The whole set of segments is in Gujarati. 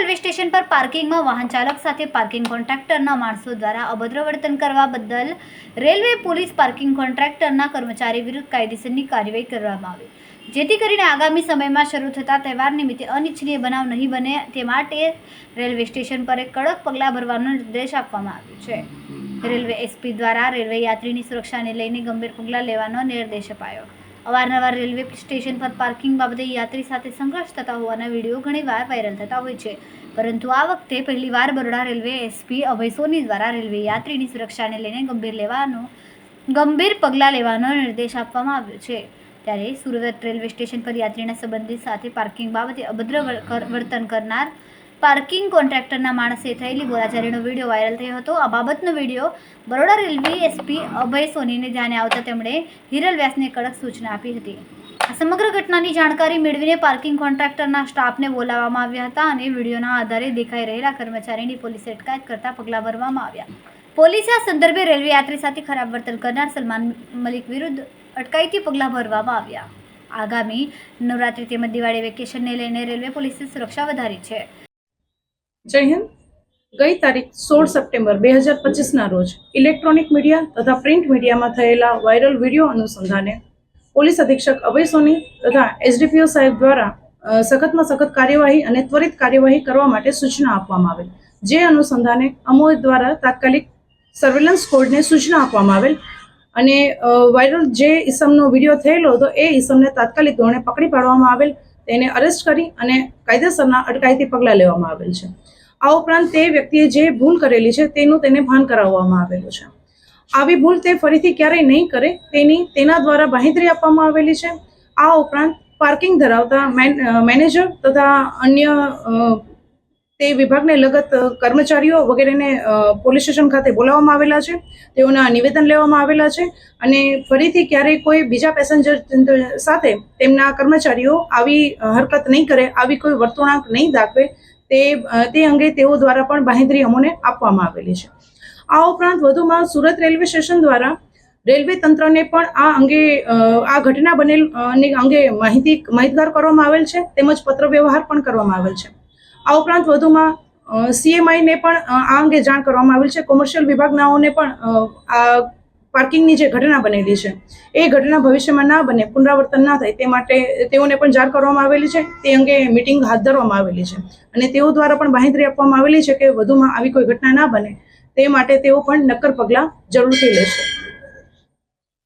રેલવે સ્ટેશન પર પાર્કિંગમાં વાહન ચાલક સાથે પાર્કિંગ કોન્ટ્રાક્ટરના માણસો દ્વારા અભદ્ર વર્તન કરવા બદલ રેલવે પોલીસ પાર્કિંગ કોન્ટ્રાક્ટરના કર્મચારી વિરુદ્ધ કાયદેસરની કાર્યવાહી કરવામાં આવી. જેથી કરીને આગામી સમયમાં શરૂ થતા તહેવાર નિમિત્તે અનિચ્છનીય બનાવ નહીં બને તે માટે રેલવે સ્ટેશન પર એક કડક પગલાં ભરવાનો નિર્દેશ આપવામાં આવ્યો છે. રેલવે એસપી દ્વારા રેલવે યાત્રીની સુરક્ષાને લઈને ગંભીર પગલાં લેવાનો નિર્દેશ અપાયો. અવારનવાર રેલવે સ્ટેશન પર પાર્કિંગ બાબતે યાત્રી સાથે સંઘર્ષ થતા હોવાના વીડિયો ઘણીવાર વાયરલ થતા હોય છે. પરંતુ આ વખતે પહેલીવાર બરોડા રેલવે એસપી અભય સોની દ્વારા રેલવે યાત્રીની સુરક્ષાને લઈને ગંભીર લેવાનો, ગંભીર પગલાં લેવાનો નિર્દેશ આપવામાં આવ્યો છે. ત્યારે સુરત રેલવે સ્ટેશન પર યાત્રીના સંબંધિત સાથે પાર્કિંગ બાબતે અભદ્ર વર- વર્તન કરનાર પાર્કિંગ કોન્ટ્રાક્ટરના માણસે થયેલી બોલાચારીનો વીડિયો વાયરલ થયો હતો. આ બાબતનો video Baroda railway SP Abhay સોનીને ધ્યાને આવતા તેમણે હિરલ વ્યાસને કડક સૂચના આપી હતી. આ સમગ્ર ઘટનાની જાણકારી મેળવીને પાર્કિંગ કોન્ટ્રાક્ટરના સ્ટાફને બોલાવવામાં આવ્યા હતા અને વિડીયોના આધારે દેખાઈ રહેલા કર્મચારીની પોલીસે અટકાયત કરતા પગલાં ભરવામાં આવ્યા. પોલીસે આ સંદર્ભે રેલવે યાત્રી સાથે ખરાબ વર્તન કરનાર સલમાન મલિક વિરુદ્ધ અટકાયતી પગલાં ભરવામાં આવ્યા. આગામી નવરાત્રી તેમજ દિવાળી વેકેશનને લઈને રેલવે પોલીસે સુરક્ષા વધારી છે. જય હિન્દ. ગઈ તારીખ સોળ સપ્ટેમ્બર બે હજાર પચીસના રોજ ઇલેક્ટ્રોનિક મીડિયા તથા પ્રિન્ટ મીડિયામાં થયેલા વાયરલ વીડિયો અનુસંધાને પોલીસ અધિક્ષક અભય સોની તથા એસડીપીઓ સાહેબ દ્વારા સખતમાં સખત કાર્યવાહી અને ત્વરિત કાર્યવાહી કરવા માટે સૂચના આપવામાં આવેલ. જે અનુસંધાને અમોદ દ્વારા તાત્કાલિક સર્વેલન્સ કોડને સૂચના આપવામાં આવેલ અને વાયરલ જે ઈસમનો વીડિયો થયેલો હતો એ ઈસમને તાત્કાલિક ધોરણે પકડી પાડવામાં આવેલ. તેને અરેસ્ટ કરી અને કાયદેસરના અટકાયતી પગલાં લેવામાં આવેલ છે. આ ઉપરાંત તે વ્યક્તિએ જે ભૂલ કરેલી છે તેનું તેને ભાન કરાવવામાં આવેલું છે. આવી ભૂલ તે ફરીથી ક્યારેય નહીં કરે તેની, તેના દ્વારા બાહેંધરી આપવામાં આવેલી છે. આ ઉપરાંત પાર્કિંગ ધરાવતા મેનેજર તથા અન્ય તે વિભાગને લગત કર્મચારીઓ વગેરેને પોલીસ સ્ટેશન ખાતે બોલાવવામાં આવેલા છે. તેઓના નિવેદન લેવામાં આવેલા છે અને ફરીથી ક્યારેય કોઈ બીજા પેસેન્જર સાથે તેમના કર્મચારીઓ આવી હરકત નહીં કરે, આવી કોઈ વર્તણૂક નહીં દાખવે, તે તે અંગે તેઓ દ્વારા પણ બાહેંધરી અમોને આપવામાં આવેલી છે. આ ઉપરાંત વધુમાં સુરત રેલવે સ્ટેશન દ્વારા રેલવે તંત્રને પણ આ અંગે આ ઘટના બનેલ અંગે માહિતી, માહિતગાર કરવામાં આવેલ છે, તેમજ પત્ર વ્યવહાર પણ કરવામાં આવેલ છે. આ ઉપરાંત વધુમાં સીએમઆઈને પણ આ અંગે જાણ કરવામાં આવેલ છે. કોમર્શિયલ વિભાગનાઓને પણ આ પાર્કિંગની જે ઘટના બનેલી છે, એ ઘટના ભવિષ્યમાં ના બને, પુનરાવર્તન ના થાય, તે માટે તેઓને પણ જાણ કરવામાં આવેલી છે. તે અંગે મિટિંગ હાથ ધરવામાં આવેલી છે. અને તેઓ દ્વારા પણ બાંહેધરી આપવામાં આવેલી છે કે વધુમાં આવી કોઈ ઘટના ના બને, તે માટે તેઓ પણ નક્કર પગલાં જરૂરથી લેશે અવારનવાર મેં વીડિયો ત્યાં વાયરલ થઈ થતી રહે છે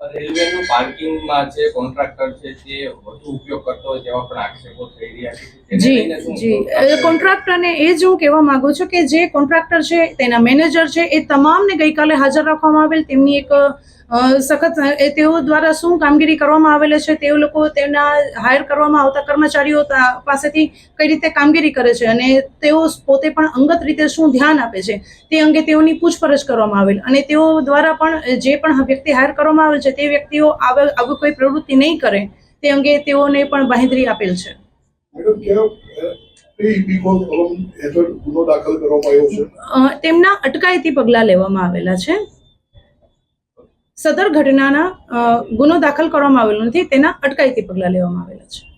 રેલવેનું પાર્કિંગમાં જે કોન્ટ્રાક્ટર છે તે વધુ ઉપયોગ કરતો તેવા પણ આક્ષેપો થઈ રહ્યા છે. જી જી. કોન્ટ્રાક્ટરને એ જ હું કહેવા માંગુ છું કે જે કોન્ટ્રાક્ટર છે તેના મેનેજર છે એ તમામને ગઈકાલે હાજર રાખવામાં આવેલ તેમની એક સખત તેઓ દ્વારા શું કામગીરી કરવામાં આવેલ છે તેઓ લોકો તેમના હાયર કરવામાં આવતા કર્મચારીઓ પાસેથી કઈ રીતે કામગીરી કરે છે અને તેઓ પોતે પણ અંગત રીતે શું ધ્યાન આપે છે તે અંગે તેઓની પૂછપરછ કરવામાં આવેલ. અને તેઓ દ્વારા પણ જે પણ વ્યક્તિ હાયર કરવામાં આવેલ છે તે વ્યક્તિઓ આવે આવી કોઈ પ્રવૃત્તિ નહીં કરે તે અંગે તેઓને પણ બાહેંધરી આપેલ છે. તેમના અટકાયતી પગલાં લેવામાં આવેલા છે. સદર ઘટનાના ગુનો દાખલ કરવામાં આવેલો નથી તેના અટકાયતી પગલાં લેવામાં આવેલા છે.